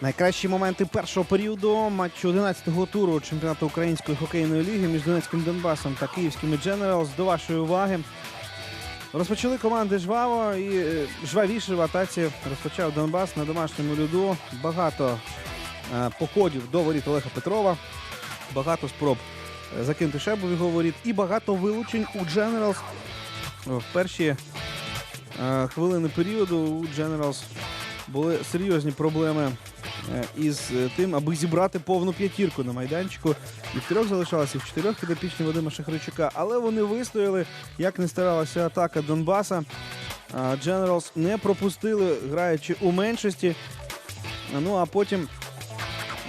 Найкращі моменти першого періоду матчу 11-го туру чемпіонату української хокейної ліги між Донецьким Донбасом та київськими Дженералс. До вашої уваги. Розпочали команди жваво і е, жвавіше в атаці розпочав Донбас на домашньому льоду. Багато е, походів до воріт Олега Петрова, багато спроб е, закинути шайбу в його воріт і багато вилучень у Дженералс. В перші хвилини періоду у Дженералс були серйозні проблеми із е, тим, аби зібрати повну п'ятірку на майданчику. І в трьох залишалося, і в чотирьох підопічні Вадима Шахаричука. Але вони вистояли, як не старалася атака Донбаса. Дженералс не пропустили, граючи у меншості. Ну а потім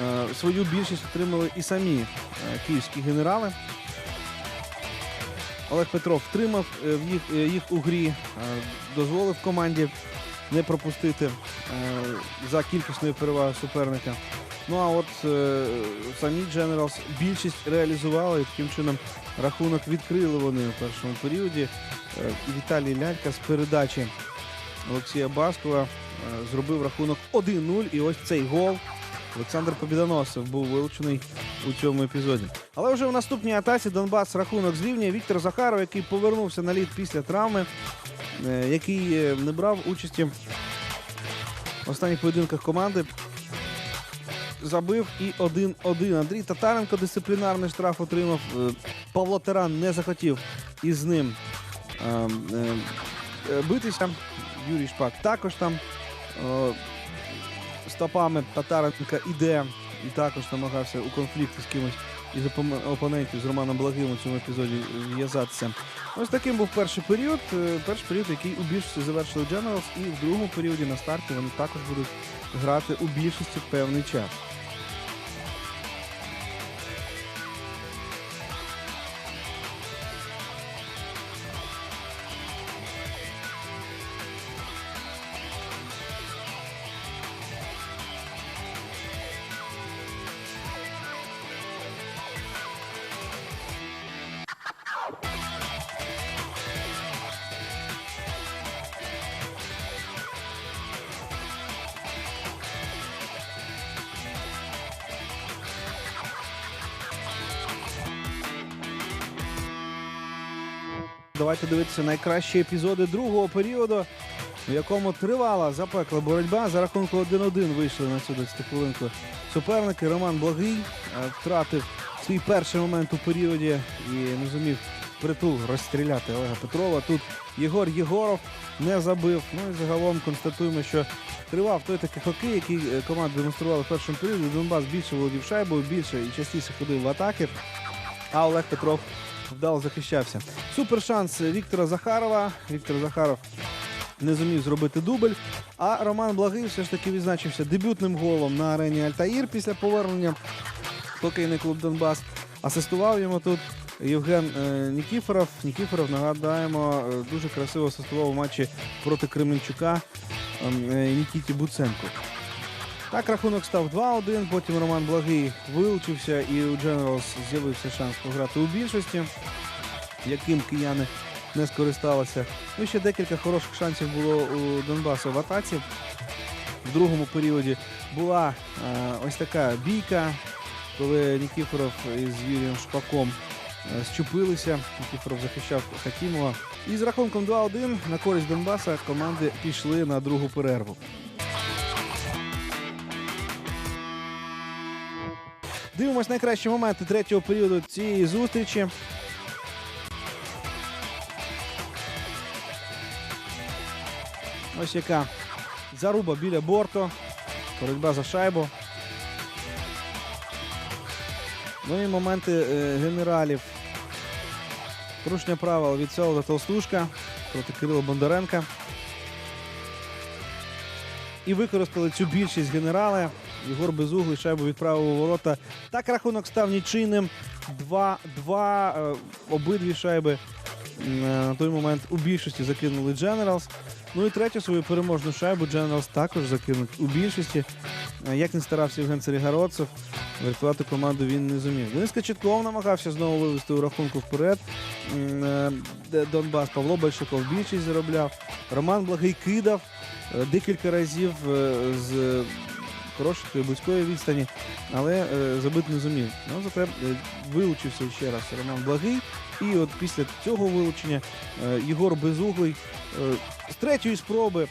е, свою більшість отримали і самі е, київські генерали. Олег Петров втримав е, їх, е, їх у грі, е, дозволив команді не пропустити е, за кількісною перевагою суперника. Ну а от е, самі Generals більшість реалізували і таким чином рахунок відкрили вони у першому періоді. Е, Віталій Лялька з передачі Олексія Баскова зробив рахунок 1-0. І ось цей гол Олександр Побідоносов був вилучений у цьому епізоді. Але вже в наступній атаці Донбас рахунок зрівнює. Віктор Захаров, який повернувся на лід після травми, який е, не брав участі в останніх поєдинках команди. Забив і 1-1. Андрій Татаренко дисциплінарний штраф отримав. Е, Павло Таран не захотів із ним е, е, е, битися. Юрій Шпак також там е, стопами Татаренка іде і також намагався у конфлікті з кимось із опонентів з Романом Благим у цьому епізоді в'язатися. Ось таким був перший період. Е, Перший період, який у більшості завершили Generals, і в другому періоді на старті вони також будуть грати у більшості певний час. Давайте дивитися найкращі епізоди другого періоду, в якому тривала запекла боротьба. За рахунку 1-1 вийшли на цю 20 хвилинку суперники. Роман Благий е, втратив свій перший момент у періоді і не зумів притул розстріляти Олега Петрова. Тут Єгор Єгоров не забив. Ну і загалом констатуємо, що тривав той такий хокей, який е, команди демонстрували в першому періоді. Донбас більше володів шайбою, більше і частіше ходив в атаки. А Олег Петров вдало захищався. Супер шанс Віктора Захарова. Віктор Захаров не зумів зробити дубль. А Роман Благий все ж таки відзначився дебютним голом на арені Альтаїр після повернення хокейний клуб Донбас. Асистував йому тут Євген е, Нікіфоров. Нікіфоров, нагадаємо, е, дуже красиво асистував у матчі проти Кременчука ем, е, Нікіті Буценко. Так рахунок став 2-1, потім Роман Благий вилучився і у Generals з'явився шанс пограти у більшості, яким кияни не скористалися. Ну ще декілька хороших шансів було у Донбасу в атаці. В другому періоді була е, ось така бійка, коли Нікіфоров із Юрієм Шпаком е, щупилися. Нікіфоров захищав Хатімова. І з рахунком 2-1 на користь Донбаса команди пішли на другу перерву. Дивимось найкращі моменти третього періоду цієї зустрічі. Ось яка заруба біля борту. Боротьба за шайбу. Ну і моменти е, генералів. Порушення правил від Солода Толстушка проти Кирила Бондаренка. І використали цю більшість генерали. Єгор Безуглий шайбу відправив у ворота. Так рахунок став нічийним. 2-2. Е, Обидві шайби е, на той момент у більшості закинули Generals. Ну і третю свою переможну шайбу Generals також закинуть у більшості. Е, Як не старався Євген Царігородцев, врятувати команду він не зумів. Денис Качетков намагався знову вивести у рахунку вперед. Донбас Павло Большаков більшість заробляв. Роман Благий кидав декілька разів з хорошої близької відстані, але е, забити не зумів. Ну, зате е, вилучився ще раз Роман Благий. І от після цього вилучення е, Єгор Безуглий е, з третьої спроби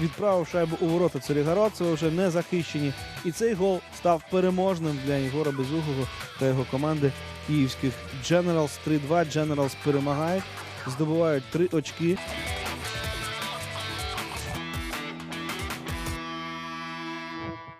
відправив шайбу у ворота Царігородцева, вже не захищені. І цей гол став переможним для Єгора Безуглого та його команди київських Generals 3-2. Generals перемагають, здобувають три очки.